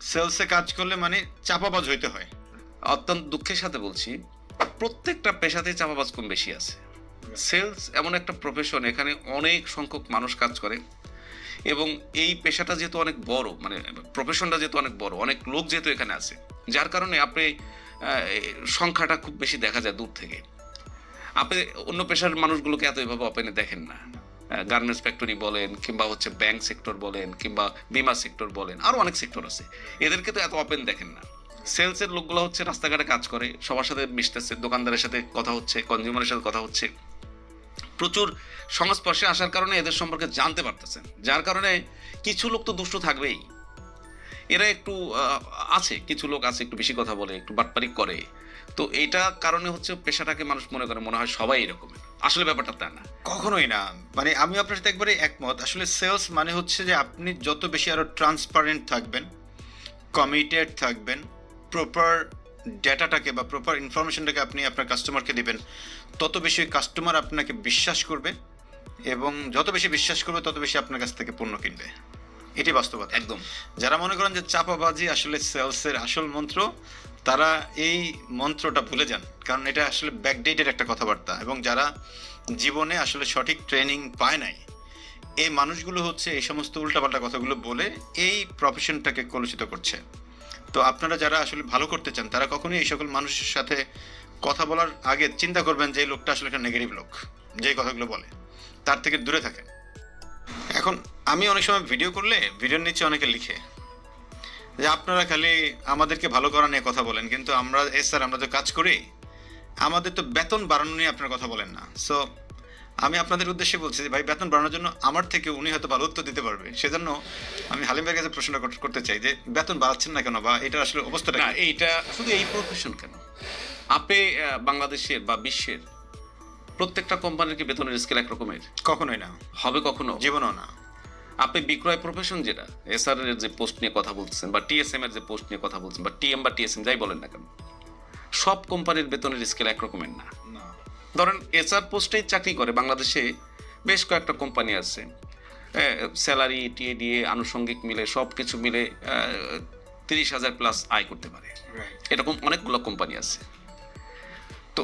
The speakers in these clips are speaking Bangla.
সেলসে কাজ করলে মানে চাপাবাজ হইতে হয়। অত্যন্ত দুঃখের সাথে বলছি, প্রত্যেকটা পেশাতে চাপাবাজ কম বেশি আছে। সেলস এমন একটা প্রফেশন এখানে অনেক সংখ্যক মানুষ কাজ করে এবং এই পেশাটা যেহেতু অনেক বড় মানে প্রফেশনটা যেহেতু অনেক বড়, অনেক লোক যেহেতু এখানে আছে, যার কারণে আপনি সংখ্যাটা খুব বেশি দেখা যায় দূর থেকে। আপনি অন্য পেশার মানুষগুলোকে এত এভাবে ওপেনে দেখেন না। গার্মেন্টস ফ্যাক্টরি বলেন কিংবা হচ্ছে ব্যাংক সেক্টর বলেন কিংবা বিমা সেক্টর বলেন আরও অনেক সেক্টর আছে। এদেরকে তো এত ওপেন দেখেন না। সেলসের লোকগুলো হচ্ছে রাস্তাঘাটে কাজ করে, সবার সাথে মিশতেছে, দোকানদারের সাথে কথা হচ্ছে কনজিউমারের সাথে কথা হচ্ছে। প্রচুর সংস্পর্শে আসার কারণে এদের সম্পর্কে জানতে পারতেছেন। যার কারণে কিছু লোক তো দুষ্ট থাকবেই। এরা একটু আছে, কিছু লোক আছে একটু বেশি কথা বলে, একটু বাটপারি করে। তো এটা কারণে হচ্ছে পেশাটাকে মানুষ মনে করে মনে হয় সবাই এরকম আসলে ব্যাপারটা তা না। কখনোই না। মানে আমি আপনার সাথে একবারে একমত। আসলে সেলস মানে হচ্ছে যে আপনি যত বেশি আরও ট্রান্সপারেন্ট থাকবেন কমিটেড থাকবেন প্রপার ডেটাটাকে বা প্রপার ইনফরমেশনটাকে আপনি আপনার কাস্টমারকে দিবেন তত বেশি কাস্টমার আপনাকে বিশ্বাস করবে এবং যত বেশি বিশ্বাস করবে তত বেশি আপনার কাছ থেকে পণ্য কিনবে। এটি বাস্তবতা। একদম। যারা মনে করেন যে চাপাবাজি আসলে সেলসের আসল মন্ত্র তারা এই মন্ত্রটা ভুলে যান। কারণ এটা আসলে ব্যাকডেটেড একটা কথাবার্তা এবং যারা জীবনে আসলে সঠিক ট্রেনিং পায় নাই, এই মানুষগুলো হচ্ছে এই সমস্ত উল্টাপাল্টা কথাগুলো বলে এই প্রফেশনটাকে কলুষিত করছে। তো আপনারা যারা আসলে ভালো করতে চান, তারা কখনোই এই সকল মানুষের সাথে কথা বলার আগে চিন্তা করবেন যে লোকটা আসলে একটা নেগেটিভ লোক, যে কথাগুলো বলে। তার থেকে দূরে থাকেন। এখন আমি অনেক সময় ভিডিও করলে ভিডিওর নিচে অনেকে লিখে। যে আপনারা খালি আমাদেরকে ভালো করা নিয়ে কথা বলেন কিন্তু আমরা এ স্যার আমরা তো কাজ করি। আমাদের তো বেতন বাড়ানো নিয়ে আপনারা কথা বলেন না। সো আমি আপনাদের উদ্দেশ্যে বলছি যে ভাই বেতন বাড়ানোর জন্য আমার থেকে উনি হয়তো ভালো উত্তর দিতে পারবে। সেজন্য আমি হালিমের কাছে প্রশ্ন কর- করতে চাই যে বেতন বাড়াচ্ছেন না কেন বা এটা আসলে অবস্থাটা না এইটা শুধু এই প্রফেশন কেন? আপনি আহ, বাংলাদেশের বা বিশ্বের প্রত্যেকটা কোম্পানির কি বেতনের স্কেল একরকমের? কখনোই না। হবে কখনো? জীবনও না। আপনি বিক্রয় প্রফেশন যেটা এসআর এর যে পোস্ট নিয়ে কথা বলছেন বা টিএসএম এর যে পোস্ট নিয়ে কথা বলছেন বা টিএম বা টিএসএম যাই বলেন না কেন সব কোম্পানির বেতনের স্কেল একরকমের না। ধরেন এসআর পোস্টেই চাকরি করে বাংলাদেশে বেশ কয়েকটা কোম্পানি আছে স্যালারি টিএডিএ আনুষঙ্গিক মিলে সব কিছু মিলে তিরিশ হাজার প্লাস আয় করতে পারে। এরকম অনেকগুলো কোম্পানি আছে। তো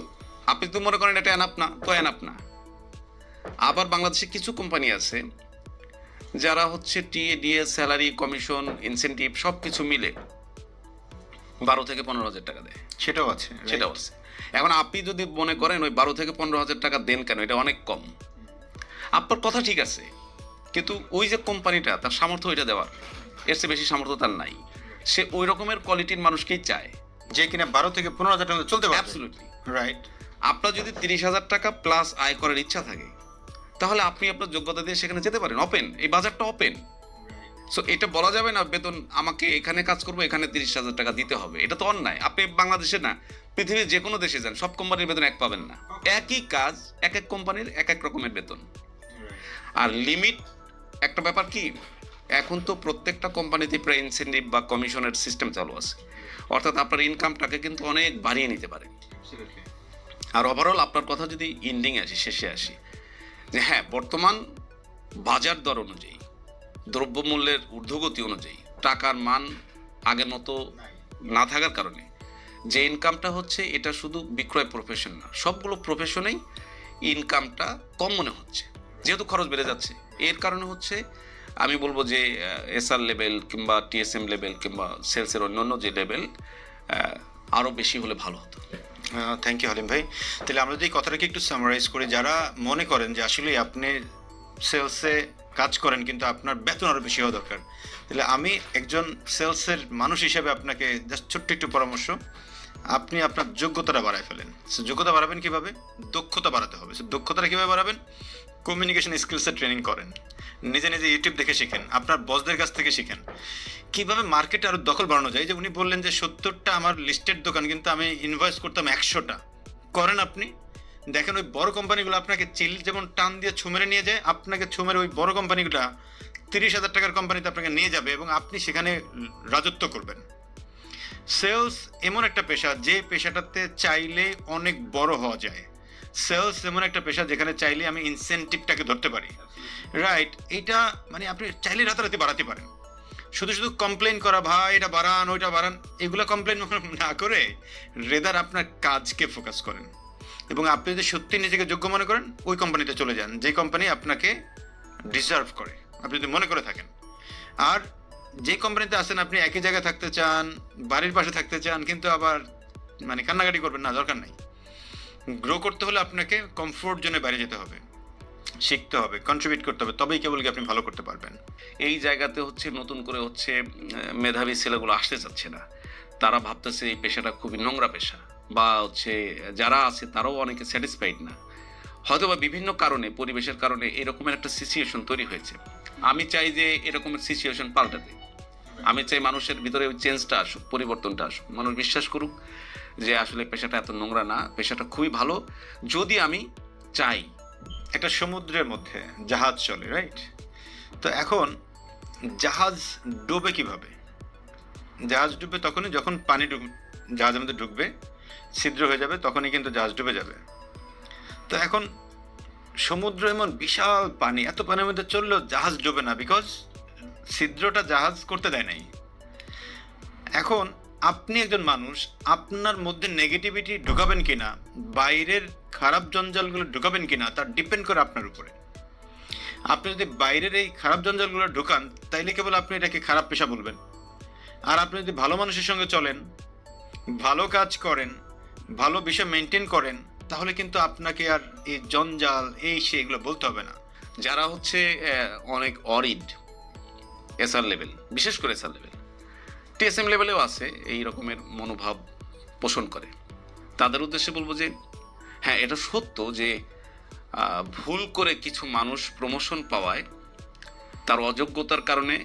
আপনি তো মনে করেন এটা এনাপ না তো এনাপ না। আবার বাংলাদেশে কিছু কোম্পানি আছে যারা হচ্ছে টিএডিএ স্যালারি কমিশন ইনসেন্টিভ সব কিছু মিলে বারো থেকে পনেরো হাজার টাকা দেয়। সেটাও আছে সেটাও আছে। এখন আপনি যদি মনে করেন ওই বারো থেকে পনেরো হাজার টাকা দেন কেন? এটা অনেক কম। আপনার কথা ঠিক আছে কিন্তু ওই যে কোম্পানিটা তার সামর্থ্য ওইটা দেওয়ার। এর চেয়ে বেশি সামর্থ্য তার নাই। সে ওই রকমের কোয়ালিটির মানুষকেই চায়। যে কিনা বারো থেকে পনেরো হাজার টাকা চলতে পারে রাইট আপনার যদি তিরিশ হাজার টাকা প্লাস আয় করার ইচ্ছা থাকে তাহলে আপনি আপনার যোগ্যতা দিয়ে সেখানে যেতে পারেন ওপেন এই বাজারটা ওপেন সো এটা বলা যাবে না বেতন আমাকে এখানে কাজ করব এখানে তিরিশ হাজার টাকা দিতে হবে। এটা তো অন্যায়। আপনি বাংলাদেশে না পৃথিবীর যে কোনো দেশে যান সব কোম্পানির বেতন এক পাবেন না। একই কাজ এক এক কোম্পানির এক এক রকমের বেতন। আর লিমিট একটা ব্যাপার কি এখন তো প্রত্যেকটা কোম্পানিতে প্রায় ইনসেন্টিভ বা কমিশনের সিস্টেম চালু আছে। অর্থাৎ আপনার ইনকামটাকে কিন্তু অনেক বাড়িয়ে নিতে পারেন আর ওভারঅল আপনার কথা যদি ইন্ডিং আসি শেষে আসি যে হ্যাঁ বর্তমান বাজার দর অনুযায়ী, দ্রব্যমূল্যের ঊর্ধ্বগতি অনুযায়ী, টাকার মান আগের মতো না থাকার কারণে, যে ইনকামটা হচ্ছে এটা শুধু বিক্রয় প্রফেশন না, সবগুলো প্রফেশনেই ইনকামটা কম মনে হচ্ছে, যেহেতু খরচ বেড়ে যাচ্ছে। এর কারণে হচ্ছে, আমি বলব যে এসআর লেভেল কিংবা টিএসএম লেভেল কিংবা সেলসের অন্যান্য যে লেভেল আরও বেশি হলে ভালো হতো। থ্যাংক ইউ হালিম ভাই। তাহলে আমরা যদি কথাটাকে একটু সামারাইজ করি, যারা মনে করেন যে আসলে আপনি সেলসে কাজ করেন, কিন্তু আপনার বেতন আরও বেশি হওয়া দরকার, তাহলে আমি একজন সেলসের মানুষ হিসেবে আপনাকে জাস্ট ছোট্ট একটু পরামর্শ, আপনি আপনার যোগ্যতাটা বাড়ায় ফেলেন। সে যোগ্যতা বাড়াবেন কীভাবে? দক্ষতা বাড়াতে হবে। সে দক্ষতাটা কীভাবে বাড়াবেন? কমিউনিকেশন স্কিলসের ট্রেনিং করেন। নিজে নিজে ইউটিউব দেখে শিখেন, আপনার বসদের কাছ থেকে শিখেন। কীভাবে মার্কেটে আরও দখল বাড়ানো যায়? যে উনি বললেন যে সত্তরটা আমার লিস্টেড দোকান, কিন্তু আমি ইনভয়েস করতাম একশোটা। করেন আপনি। দেখেন ওই বড় কোম্পানিগুলো আপনাকে চিল যেমন টান দিয়ে ছুমেরে নিয়ে যায়, আপনাকে ছুমেরে ওই বড় কোম্পানিগুলো তিরিশ হাজার টাকার কোম্পানিতে আপনাকে নিয়ে যাবে এবং আপনি সেখানে রাজত্ব করবেন। সেলস এমন একটা পেশা, যে পেশাটাতে চাইলে অনেক বড় হওয়া যায়। সেলস এমন একটা পেশা যেখানে চাইলে আমি ইনসেন্টিভটাকে ধরতে পারি। রাইট এটা মানে আপনি চাইলে রাতারাতি বাড়াতে পারেন। শুধু শুধু কমপ্লেন করা, ভাই, এটা বাড়ান, ওইটা বাড়ান, এগুলো কমপ্লেন না করে রেদার আপনার কাজকে ফোকাস করেন। এবং আপনি যদি সত্যি নিজেকে যোগ্য মনে করেন, ওই কোম্পানিতে চলে যান, যে কোম্পানি আপনাকে ডিজার্ভ করে। আপনি যদি মনে করে থাকেন। আর যে কোম্পানিতে আসেন আপনি একই জায়গায় থাকতে চান, বাড়ির পাশে থাকতে চান, কিন্তু আবার মানে কান্নাকাটি করবেন না, দরকার নাই। গ্রো করতে হলে আপনাকে কমফোর্ট জোনে বাইরে যেতে হবে। শিখতে হবে কন্ট্রিবিউট করতে হবে, তবেই কেবল কি আপনি ভালো করতে পারবেন। এই জায়গাতে হচ্ছে নতুন করে হচ্ছে মেধাবী ছেলেগুলো আসতে চাচ্ছে না। তারা ভাবতেছে এই পেশাটা খুবই নোংরা পেশা বা হচ্ছে যারা আছে তারাও অনেকে স্যাটিসফাইড না। হয়তো বা বিভিন্ন কারণে, পরিবেশের কারণে এরকমের একটা সিচুয়েশন তৈরি হয়েছে। আমি চাই যে এরকমের সিচুয়েশন পাল্টাতে। আমি চাই মানুষের ভিতরে ওই চেঞ্জটা আসুক, পরিবর্তনটা আসুক। মানুষ বিশ্বাস করুক যে আসলে পেশাটা এত নোংরা না, পেশাটা খুবই ভালো। যদি আমি চাই একটা সমুদ্রের মধ্যে, জাহাজ চলে রাইট তো এখন জাহাজ ডুবে কীভাবে? জাহাজ ডুবে তখনই যখন পানি ডুব, জাহাজের মধ্যে ঢুকবে ছিদ্র হয়ে যাবে, তখনই কিন্তু জাহাজ ডুবে যাবে। তো এখন সমুদ্র এমন বিশাল পানি, এত পানির মধ্যে চললেও জাহাজ ডুবে না বিকজ ছিদ্রটা জাহাজ করতে দেয় নাই। এখন আপনি একজন মানুষ, আপনার মধ্যে নেগেটিভিটি ঢুকাবেন কিনা, বাইরের খারাপ জঞ্জালগুলো ঢুকাবেন কিনা, তার ডিপেন্ড করে আপনার উপরে। আপনি যদি বাইরের এই খারাপ জঞ্জালগুলো ঢুকান, তাইলে কেবল আপনি এটাকে খারাপ পেশা বলবেন। আর আপনি যদি ভালো মানুষের সঙ্গে চলেন, ভালো কাজ করেন, ভালো বিষয় মেনটেন করেন, তাহলে কিন্তু আপনাকে আর এই জঞ্জাল, এই সে এগুলো বলতে হবে না। যারা হচ্ছে অনেক অরিড এসআর লেভেল বিশেষ করে এসআর লেভেল টিএসএম লেভেলেও আছে, এই রকমের মনোভাব পোষণ করে। তাদের উদ্দেশ্যে বলব যে হ্যাঁ এটা সত্য যে ভুল করে কিছু মানুষ প্রমোশন পাওয়ায় তার অযোগ্যতার কারণে,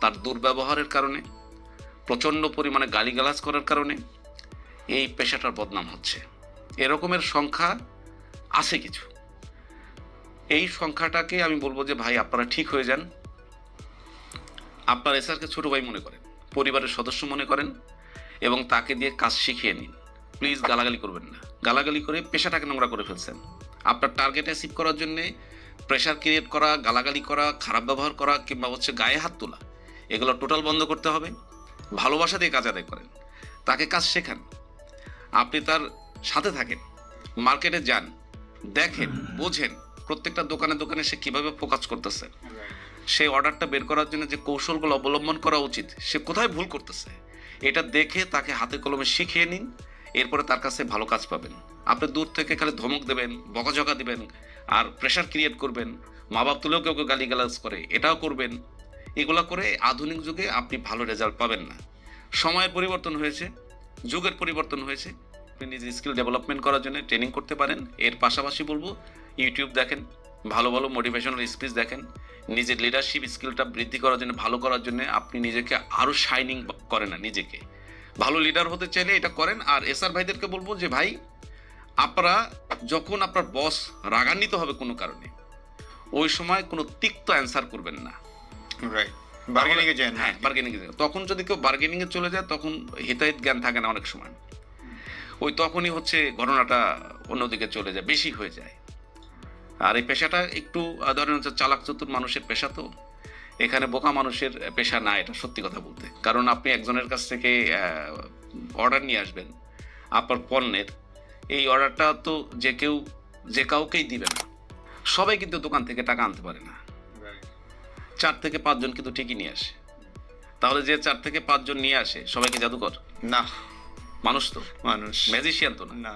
তার দুর্ব্যবহারের কারণে, প্রচণ্ড পরিমাণে গালিগালাজ করার কারণে এই পেশাটার বদনাম হচ্ছে। এরকমের সংখ্যা আছে কিছু। এই সংখ্যাটাকে আমি বলব যে, ভাই, আপনারা ঠিক হয়ে যান। আপনার এসআরকে ছোট ভাই মনে করেন পরিবারের সদস্য মনে করেন এবং তাকে দিয়ে কাজ শিখিয়ে নিন। প্লিজ গালাগালি করবেন না। গালাগালি করে পেশাটাকে নোংরা করে ফেলছেন। আপনার টার্গেট অ্যাচিভ করার জন্যে প্রেশার ক্রিয়েট করা, গালাগালি করা, খারাপ ব্যবহার করা কিংবা হচ্ছে গায়ে হাত তোলা, এগুলো টোটাল বন্ধ করতে হবে। ভালোবাসা দিয়ে কাজ আদায় করেন। তাকে কাজ শেখান। আপনি তার সাথে থাকেন, মার্কেটে যান, দেখেন, বোঝেন প্রত্যেকটা দোকানে দোকানে সে কীভাবে ফোকাস করতেছে। সেই অর্ডারটা বের করার জন্য যে কৌশলগুলো অবলম্বন করা উচিত, সে কোথায় ভুল করতেছে? এটা দেখে তাকে হাতে কলমে শিখিয়ে নিন, এরপরে তার কাছে ভালো কাজ পাবেন। আপনি দূর থেকে খালি ধমক দেবেন, বকাঝকা দেবেন, আর প্রেশার ক্রিয়েট করবেন মা বাপ তুলেও কেউ কেউ গালিগালাজ করে, এটাও করবেন। এগুলো করে আধুনিক যুগে আপনি ভালো রেজাল্ট পাবেন না। সময়ের পরিবর্তন হয়েছে, যুগের পরিবর্তন হয়েছে। আপনি নিজের স্কিল ডেভেলপমেন্ট করার জন্য ট্রেনিং করতে পারেন। এর পাশাপাশি বলব ইউটিউব দেখেন ভালো ভালো মোটিভেশনাল স্পিচ দেখেন। নিজের লিডারশিপ স্কিলটা বৃদ্ধি করার জন্য ভালো করার জন্য আপনি নিজেকে আরও শাইনিং করেন না নিজেকে। ভালো লিডার হতে চাইলে এটা করেন। আর এসআর ভাইদেরকে বলব যে ভাই আপনারা যখন আপনার বস রাগান্বিত হবে কোনো কারণে ওই সময় কোনো তিক্ত অ্যান্সার করবেন না। রাইট বার্গেনিংয়ে হ্যাঁ বার্গেনিং তখন যদি কেউ বার্গেনিং এ চলে যায় তখন হিতাহিত জ্ঞান থাকে না অনেক সময়। ওই তখনই হচ্ছে ঘটনাটা অন্যদিকে চলে যায় বেশি হয়ে যায়। আর এই পেশাটা একটু ধরেন হচ্ছে চালাক চতুর মানুষের পেশা তো এখানে বোকা মানুষের পেশা না এটা সত্যি কথা বলতে। কারণ আপনি একজনের কাছ থেকে অর্ডার নিয়ে আসবেন আপনার পণ্যের এই অর্ডারটা তো যে কেউ যে কাউকেই দিবে না। সবাই কিন্তু দোকান থেকে টাকা আনতে পারে না। চার থেকে পাঁচজন কিন্তু ঠিকই নিয়ে আসে। তাহলে যে চার থেকে পাঁচজন নিয়ে আসে সবাইকে জাদুকর? না। মানুষ তো। মানুষ। ম্যাজিশিয়ান তো না।